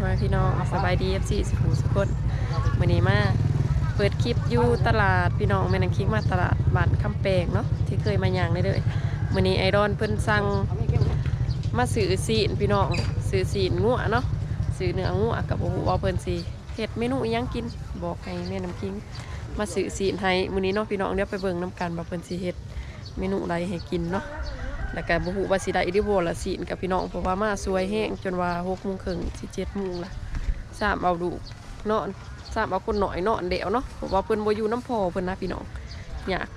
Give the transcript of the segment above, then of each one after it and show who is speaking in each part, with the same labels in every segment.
Speaker 1: พ่อพี่น้องสบายดี FC สุขุมสุขนมื้อนี้มาเปิดคลิปอยู่ตลาดพี่น้องแม่นังคิงมาตลาดบ้านคำแปงเนาะที่เคยมาอย่างเลยเด้อมื้อนี้ไอรอนเพิ่นสั่งมาซื้อซีนพี่น้องซื้อซีนงัวเนาะซื้อเนื้องัวกับบ่ฮู้ว่าเพิ่นสิเฮ็ดเมนูยังกินบอกให้แม่น้ำคิงมาซื้อซีนให้มื้อนี้เนาะพี่น้องเดี๋ยวไปเบิ่งนํกันว่าเพิ่นสิเฮ็ดเมนูใดให้กินเนาะ แล้วก็บ่ฮู้ว่าสิได้อีหรือบ่ละสินกับพี่น้องเพราะว่ามาสวยแห้งจนว่า6:30นสิ7:00นละสามเอาดูนอนสามเอาคนหน่อยนอนเดี๋ยวเนาะเพราะว่าเพิ่นบ่อยู่น้ำพอเพิ่นนะพี่น้องอยาก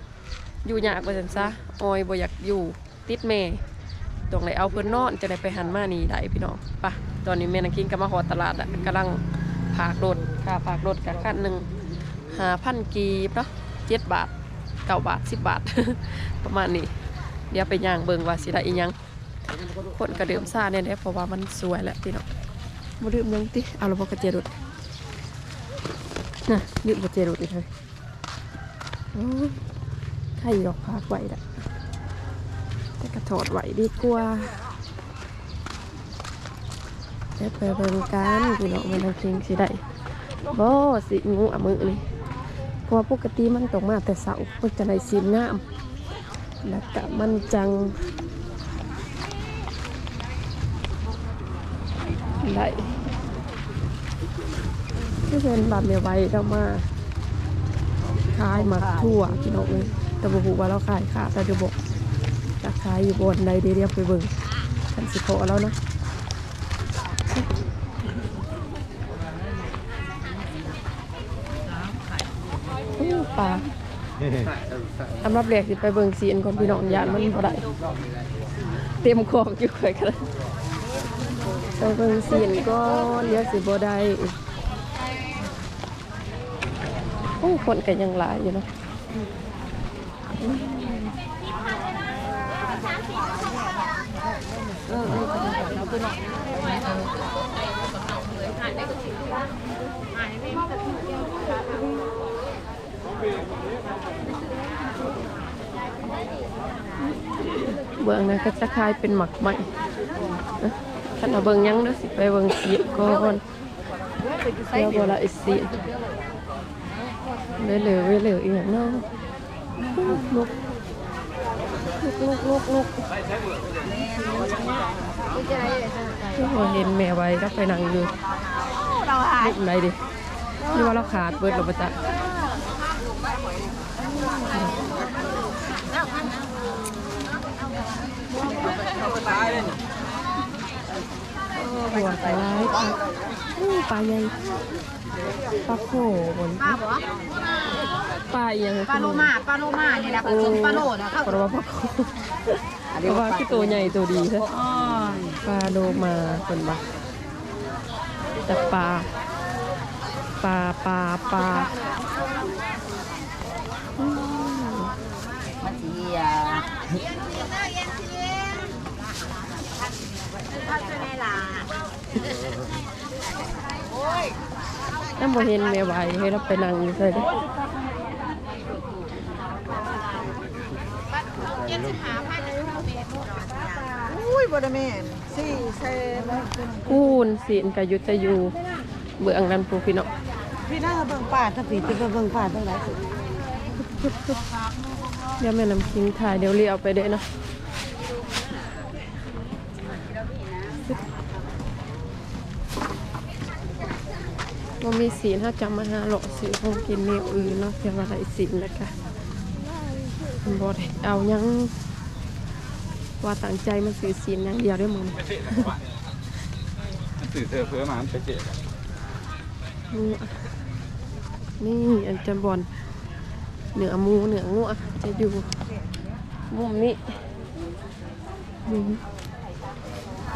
Speaker 1: อยู่อยากว่จันซะออยบ่อยากอยู่ติดแม่ต้องได้เอาเพิ่นนอนจะได้ไปหันมานี่ได้พี่น้องปะตอนนี้แม่นังกินก็มาฮอดตลาดอะกำลังพากรถค่าพากรถกับคันหนึ่ง5,000กีบเนาะ7บาท9บาท10บาท ประมาณนี้ เดี๋ยวไปย่างเบิงว่าสิได้อีหยังคนกระเดิมซาเนี่ยแหละเพราะว่ามันสวยแหละพี่น้องมาดื่มยังติเอาระบบกระเจรุดน่ะดื่มกระเจรุดอีกเลยโอ้ยใครดอกพากไหวละแต่กระถอดไหวดีกว่าเดี๋ยวไปเบิ่งกันพี่น้องมันจริงสิได้บ่สิงูอะมือนี่เพราะว่าปกติมันตกมาแต่เสาร์มันจะได้สีงาม แล้วก็มันจังได้ที่เป็นบาดเมียไว้เรามาขายมักทั่วพี่น้องเลยแต่บุหูว่าเราขายขาแต่จะบอกจะขายอยู่บนใดเดียวไปเบิ่งกันสิโคแล้วนะปลา สำหรับเรียกสิไปเบิ่งซีนก่อนพี่น้องยานมันบ่ได้เต็มคอกอยู่ค่อยกันไปเบิ่งซีนก่อนเดี๋ยวสิบ่ได้โอ้คนก็ยังหลายอยู่เนาะเเบิ่งนะก็จะคลายเป็นหมักใหม่ถ้าเราเบิ่งยังเด้อสิไปเบิ่งซีนก่อนเดี๋ยวบ่ละอีซีนเหลือเหลืออีกอย่างเนาะลุกลุกลุกลุกลุกโอ้เห็นแม่ไว้ก็ไปนั่งอยู่ลุกไหนดินี่ว่าเราขาดเบิดเราประจัก หัวปลาไหลปลาอู้ปลาใหญ่ปลาโขบน
Speaker 2: ปลาบ่
Speaker 1: ปลาอีหยัง
Speaker 2: ปลาโลมาปลาโลมาเนี่ยแหละปลาชิงปลาโลนะเขา
Speaker 1: เพราะว่าปลาโขเพราะว่าคือตัวใหญ่ตัวดีใช่ปลาโลมาเป็นปะแต่ปลาปลาปลาปลาอืม
Speaker 2: มันสีอะพัดในลา
Speaker 1: น้ำบ่เห็นแม่ไหวให้เราไปนั่งอยู่เด้อ
Speaker 3: อุ้ยบไดแมนสี่เซน
Speaker 1: คูนศีลกับยุตยูเบื้องนั้นปูพี่เนาะ
Speaker 3: พี่น่าเบิ่งป่าถ้าผีจะเบิ่งป่าตั้งหลาย
Speaker 1: เดี๋ยวแม่น้ำคิงถ่ายเดี๋ยวเรียเอาไปเด้อเนาะว่ามีศีลถ้าจำมาหาหลอกสีคงกินเนื้ออื่นเนาะเพียงอะไรศีลนะคะบอดเอายังว่าตั้งใจมาซื้อศีลอย่างเดียวได้มึง
Speaker 4: สื่อเธอเพื่อมาไปเจ็ดอะ
Speaker 1: นี่นี่อันจะบอลเหนือหมูเหนืองัว จะอยู่มุมนี้หมู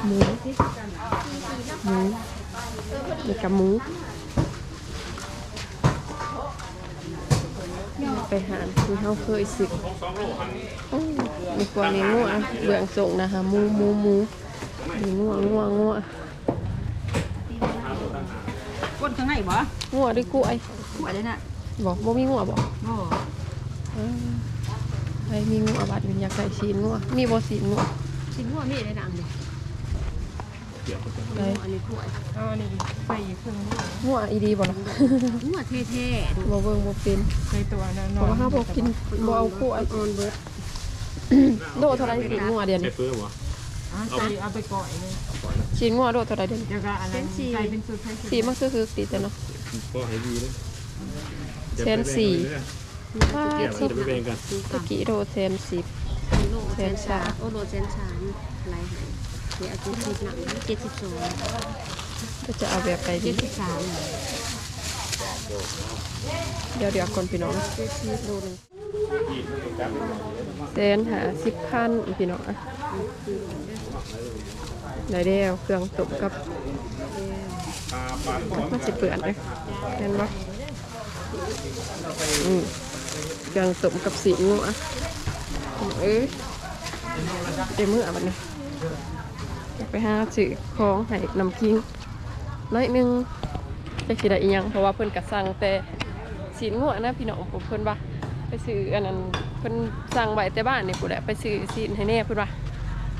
Speaker 1: หมูหมูนี่กับหมูไปหารที่เขาเคยสิโอ้ยมีกว่านี้งัวเบื้องส่งนะคะหมูหมูหมูมีงัวงัวงัว
Speaker 2: ก้นข้างในบ่
Speaker 1: งัวด้วยกล้วย
Speaker 2: หัวเลยน่ะ
Speaker 1: บอกบ่มีงัวบอก
Speaker 2: โอ้
Speaker 1: อ่าใครมีงัวบาดเป็นอยากใส่ชีนงัวมีบ่ชีนงัว
Speaker 2: ชิ้นหัวมีในหนังดิ
Speaker 1: ได้
Speaker 2: อันนี้ถ้วย
Speaker 5: เอาอันนี้ใส่เครื่องนี่
Speaker 1: หัวอีดีบ่ล่ะ
Speaker 2: หัวเท่ๆดู
Speaker 1: บ่เบิ่งบ่เป็น
Speaker 5: ในตัวนั้น
Speaker 1: เพราะว่าเฮาบ่กินบ่เอาคั่ว
Speaker 2: ออนเบิร์ด
Speaker 1: โดเท่าไรสิงัวเดือน
Speaker 4: ใส่
Speaker 1: นี้
Speaker 4: เฟื่อบ่
Speaker 5: เอาไปเอาไปก่อยเลย
Speaker 1: สิงัวโดเท่าไรเดือน
Speaker 5: เดี๋ยวก็อันนั้นใส่เป็นสูตรไทย
Speaker 1: สีมันคือคือสีแต่เนาะ
Speaker 4: ก็ให้ดีเลย
Speaker 1: เซนสี่ ว่า
Speaker 4: เกี่ยว
Speaker 1: สิ
Speaker 4: จะไปแบ่งกัน
Speaker 1: ตะกี้โดเซนสิบ
Speaker 2: โลเซนชาโอโลเซนชาอะไรหายเดี๋ยวเอาเจ็ดสิบหนังเจ็ดสิบสอง
Speaker 1: ก็จะเอาแบบไปดิ
Speaker 2: เจ็ดสิบสาม
Speaker 1: เดี๋ยวเดี๋ยวคนพี่น้อง
Speaker 2: เจ็ดสิบโลหนึง
Speaker 1: เซนหาสิบพันพี่น้องอะได้เดียวเครื่องตุกกับ
Speaker 4: ปลาปลา
Speaker 1: มันสิเปื่อนเลยเห็นปะอืม เครื่องตุกกับสีงัวเอ้ยเดี๋ยวมืออะบัดนี้ไปหาซื้อของให้น้ำคิงน้อยหนึงจะคิดได้อีหยังเพราะว่าเพิ่นกระสั่งแต่สีงัวนะพี่น้องผมเพิ่นว่าไปซื้ออันนั้นเพิ่นสั่งไว้แต่บ้านนี่กูแหละไปซื้อสีให้แน่เพิ่นว่า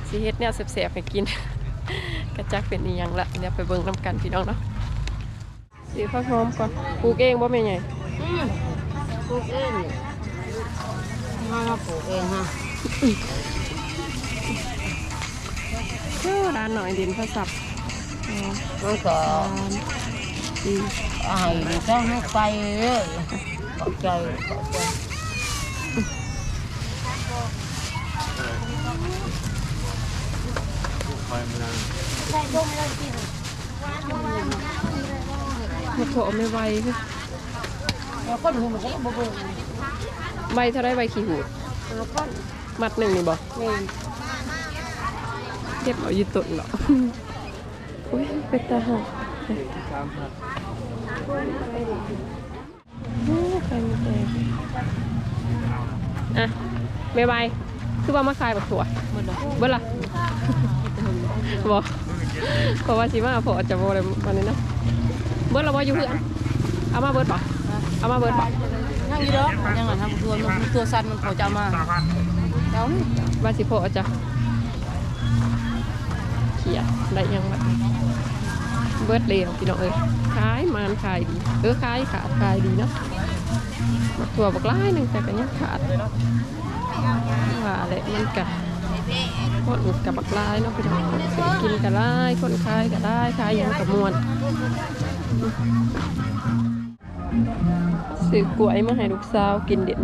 Speaker 1: สีเฮ็ดแนวแซ่บๆให้กินกระจักเป็นอียังละเดี๋ยวไปเบิ่งน้ำกันพี่น้องเนาะสีข้าวหอมก่อนปลูกเองบ่แม่ใหญ่
Speaker 2: ปลูกเอง มามาปลูกเองฮะ
Speaker 1: เจ้าร้านหน่อยดินพระสับอ๋อ
Speaker 2: มันก็ไอ้ก็ให้ไปเลยขอบใจขอบใจ
Speaker 1: มาโถไม่ไหวเว้ย
Speaker 2: แล้วก็ดูมันก็บ่เบิ่ง
Speaker 1: ใบเท่าไรใบขี้หูด
Speaker 2: แล้วก็
Speaker 1: มัดหนึ่งนี่บ่
Speaker 2: แม่น
Speaker 1: เก็บเอาอยู่ตุนเหรอ อุ้ยเป็นตาหักโอ้ใครมีแดงอะไม่ไหวคือว่ามาขายบักถั่ว
Speaker 2: หมดแล้ว
Speaker 1: เบิ้ลล่ะบอกเพราะว่าสิมาพอจะบอกอะไรวันนี้นะเบิ้ลเราว่าอยู่เพื่อนเอามาเบิ้ลป่ะเอามาเบิ้ลป่ะ
Speaker 2: นั่ง อยู่เด้อยังไงทำตัวมันตัวสั่นมันเขาจะมาแล้ว
Speaker 1: ว่าสิพอจะเขียได้ยังไงเบิ้ลเร็วพี่น้องเอ้ยขายมันขายดีเออขายขาดขายดีเนาะมาตัวบักร้ายหนึ่งแต่ก็ยังขาดว่าแหละมันกัคนกับบักร้ายเนาะพี่น้องกินกับร้ายคนขายก็ได้ขายยังกับมวน ซื้อกล้วยมาให้ลูกสาวกินเด่น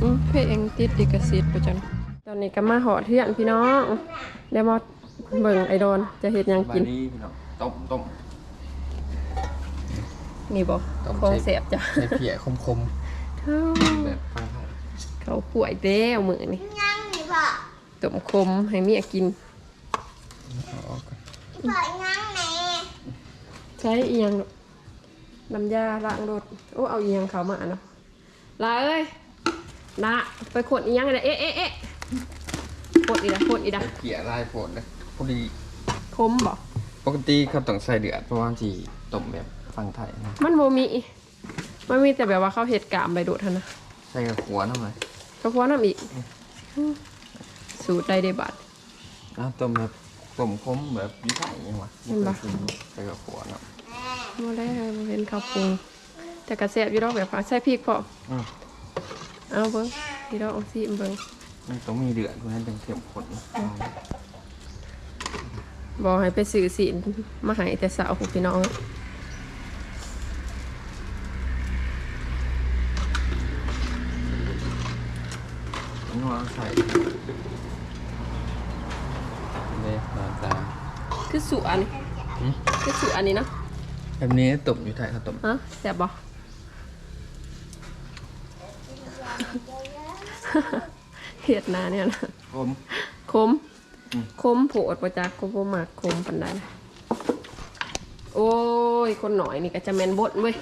Speaker 1: อืมเพลงติดดิกสิทธิ์ประจันตอนนี้ก็มาหอเทือนพี่น้องเดี๋ยวมาเบิ่งไอดอนจะเฮ็ดหยังกิน
Speaker 6: นี้พี่น้องต้มต้ม
Speaker 1: นี่บ่
Speaker 6: ต้ม
Speaker 1: ของ
Speaker 6: ใส่
Speaker 1: แสบจ้ะ
Speaker 6: ใส่เพียคมคม
Speaker 1: เท่า
Speaker 6: ๆแบบฟังไทย
Speaker 1: เขาป่วยแล้วมือนี่ ต้มคมให้เมียกิน
Speaker 6: เอาออกก่อน
Speaker 1: ใช้อีหยังลูกน้ำยาล้างรถโอ้เอาอีหยังเขามาเนาะลาเอ้ยละไปขดอีหยังเลยเอ๊ะเอ๊ะเอ๊ะขดอีละขดอีละ
Speaker 6: เพียลายโผล่นะพอดี
Speaker 1: คมบ่
Speaker 6: ปกติเขาต้องใส่เดือดเพราะว่าที่ต้มแบบฟังไทยนะ
Speaker 1: มันโมมีมันมีแต่แบบว่าเขาเห็ดกามใบโดดเท่านะ
Speaker 6: ใส่กับหัวน้ำเลย
Speaker 1: ก็เพราะน้ำอีก สูตรใดเดบัต
Speaker 6: แล้วต้มแบบกลมคมแบบวิไทยยังวะ
Speaker 1: เห็นปะ
Speaker 6: ไม่คยกิใส่กับหัวเนาะ
Speaker 1: มาแล้วมาเป็นข้าวปรุงแต่กระแสบอยู่ดอกแบบว่าใส่พริกพอ
Speaker 6: อืม
Speaker 1: เอาเบิ้งพี่ดอกเอาสิเบิ้ง
Speaker 6: มันต้องมีเดือดเพราะฉะนั้นจึงเข้มข้น
Speaker 1: บอกให้ไปซื้อสินมาให้แต่สาวของพี่น้อง
Speaker 6: มันว่าใส่เลยหน้าตา
Speaker 1: คือสุอันนี้
Speaker 6: หืม
Speaker 1: คือสุอันนี้เนาะ
Speaker 6: แบบนี้ต้มอยู่ไทยเขาต้ม
Speaker 1: ฮะแสบบ่เห็ดหนาเนี่ยนะ
Speaker 6: คม
Speaker 1: คม
Speaker 6: อืม
Speaker 1: คมโผดประจักคมบ่มากคมปันใดโอ้ย คนหน่อยนี่ก็จะแมนบดเว้ย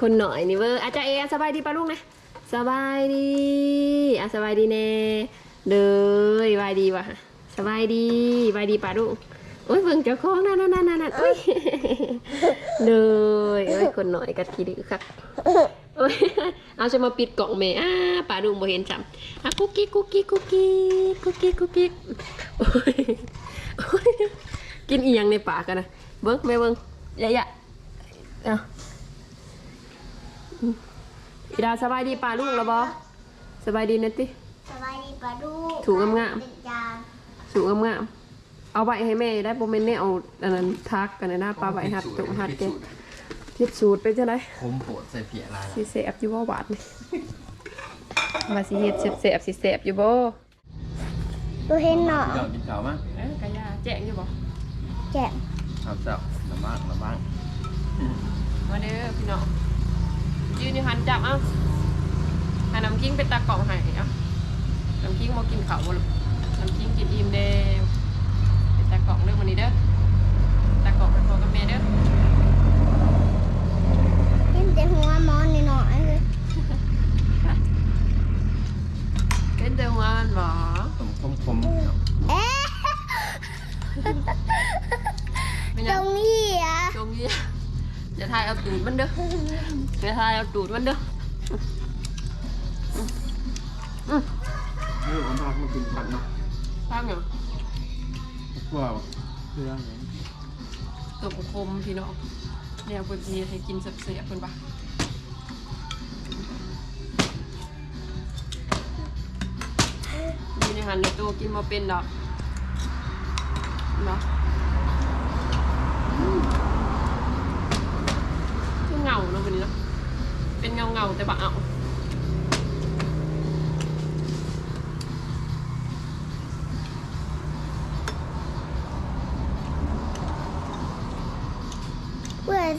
Speaker 1: คนหน่อยนี่เว้ยอาจารย์เอสบายดีปะลูกนะสบายดีอะสบายดีแน่เด้อบายดีวะสบายดีบายดีปะลูกโอ้ยเบิ่งเจ้าของนั่นนั่นนั่นนั่นโอ้ยเด้อโอ้ยคนหน่อยกัดขี้ดื้อคักโอ้ยเอาจะมาปิดกล่องแม่อ้าปลาดุงบ่เห็นจำอะกุ๊กกิ๊กกุ๊กกิ๊กกุ๊กกิ๊กกุ๊กกิ๊กกุ๊กกิ๊กโอ้ยโอ้ยกินอีหยังในปากกันนะเบิ้งแม่เบิ้งยะยะเอาอืมอีดาสบายดีปลาลุงแล้วบ่สบายดีนะติ
Speaker 7: สบายดีปลาดู
Speaker 1: ถูกงามๆ
Speaker 7: เป็นจาน
Speaker 1: สูงงามๆ เอาไว้ให้แม่ได้บ่แม่นแน่เอาอันนั้นทักกันนะนะปลาไว้หัดตุหัดแกพิดสูตรเป็นจังได
Speaker 6: คมโผดใส่เพียลาย
Speaker 1: สิแสบอยู่บ่หวานนี่ว่าสิเฮ็ดแสบๆสิแสบอยู่บ่
Speaker 7: ดูเห็นหนอ
Speaker 6: เจ้ากินข้าวมั้ง
Speaker 1: เอ้ยกะยาแจ้งอยู่บ่
Speaker 7: แจก
Speaker 6: ครับเจ้าละมากละมาก
Speaker 1: มาเด้อพี่น้องยืนอยู่หันจับเอ้าให้น้ำกิ้งเป็นตากล่องให้เอ้าน้ำกิ้งบ่กินข้าวบ่ลูกน้ำกิ้งกินอิ่มเด้อเป็นตา กองเด้อมื้อนี้เด้อตากล่องไปพอกับแม่เด้อ
Speaker 7: เห็นแต่หัวมอนหน่อยเลย
Speaker 1: เป็นแต่หัวมันบ่
Speaker 6: ต้มคมคมครับ
Speaker 7: เอ๊ะ
Speaker 1: ไม่
Speaker 7: ต
Speaker 1: ยั
Speaker 7: รงงนี้อะ
Speaker 1: จงนี้จะทายเอาตูดมันเด้อจะทายเอาตูดมันเด้อ
Speaker 4: ว้าวเรื่องอะไร
Speaker 1: ตัวคมพี่น้องเนี่ยเพิ่นสิให้กินเสียบๆเพิ่นปะนี่ในหันในตัวกินมาเป็นดอกเนาะคือเงาเนาะวันนี้เนาะเป็นเงาเงาแต่บะเอา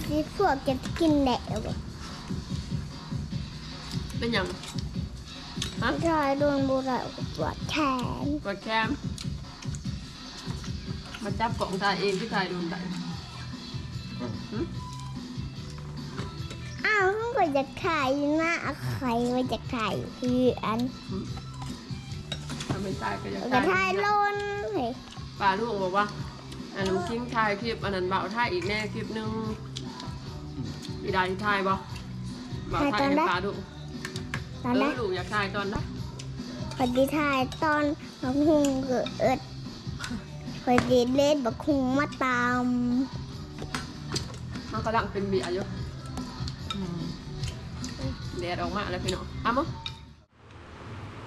Speaker 7: สิพวกจะกินแดดบ่
Speaker 1: เป็นยังฮะ
Speaker 7: ชายโดนบุหรี่ปวดแขน
Speaker 1: กดแคมมาจับกล่องถ่ายเองที่ถ่ายโดนได้
Speaker 7: อ้าวเขาก็จะขายน้าใครว่าจะขายคืออัน
Speaker 1: ทำเป็นตายก็อยาก
Speaker 7: กระทายย
Speaker 1: นะ
Speaker 7: ล้น
Speaker 1: ป่าลูกบอกว่าอันน้ำกิ้งถ่ายคลิปอันนั้นเบาถ่ายอีกแน่คลิปนึง อีดาที่ถ่ายบ่เบาถ่ายให้ป่าดู
Speaker 7: ตอน
Speaker 1: เอ
Speaker 7: นั้
Speaker 1: อนลูกอยากถ่ายตอนนั้น
Speaker 7: พอดีถ่ายตอนบักฮุงเกิดพอดีเล่นบักฮุงมาตาม
Speaker 1: มันกำลังเป็นเบียร์อยู่แดดออกมาแล้วพี่น้องเอ้ามั้ง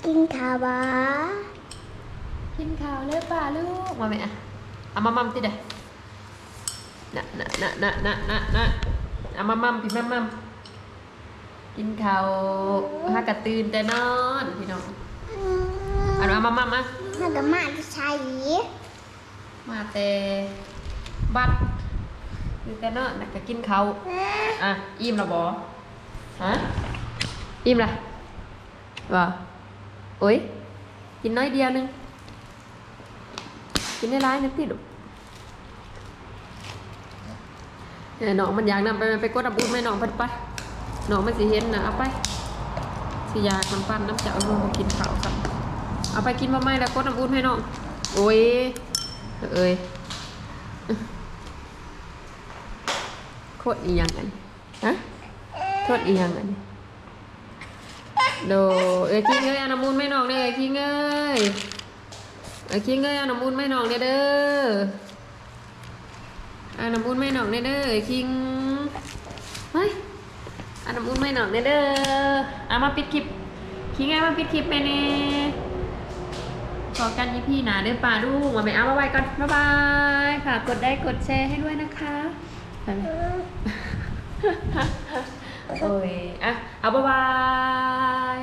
Speaker 7: กินข้าวบ้า
Speaker 1: กินข้าวเลยป่าลูก มาไหมอะเอามามัมติเด้น่ะน่ะน่ะน่ะน่ะน่ะน่ะ เอามามัมพี่มัมมัมกินข้าวหากระตื่นแต่นอนพี่น้องเอาเอามามัมมา
Speaker 7: ถ้ากับมาจะใช้
Speaker 1: มาแต่บัดตื่นแต่นอนแล้วก็กินข้าวอะอิ่มแล้วบ่ฮะอิ่มละบ่โอ้ยกินน้อยเดียวหนึงกินได้ร้ายนะพี่ลู กเอ้ยน้องมันอยากนำไปไปกดอับอุ่นไหมน้องพันไปน้องมันสิเห็นนะเอาไปสิยากน้ำปั้นน้ำเจ้าลูกมากินข้าวครับเอาไปกินมาไหมแล้วกดอับอุ่นให้น้องโอ้ยเอ้ยโคตรอีหยังอันฮะโคตรอีหยังอันนี้โดเอ้ยคิงเอ้ยอน้ำมูลไม่น้องเด้อเอ้ยคิงเอ้ยเอ้ยคิงเอ้ยอน้ำมูลไม่น้องเด้อเด้อ อาน้ำมูลไม่หนองเด้อเด้อคิงเฮ้ยอาน้ำมูลไม่หนองเด้อเด้ออามาปิดคลิปคิงเอ้ยมาปิดคลิปไปเน่ขอกันยี่พี่นาเด้อป่าลูกมาไปเอามาไว้ก่อนบ๊ายบายฝากกดได้กดแชร์ให้ด้วยนะคะไปโอ้ยอะเอาบ๊ายบาย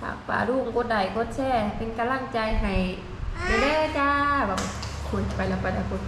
Speaker 1: ฝากป่าลูกกดไลค์กดแชร์เป็นกำลังใจให้เด้อจ้าแบบคุยไปแล้วไปแล้วคุย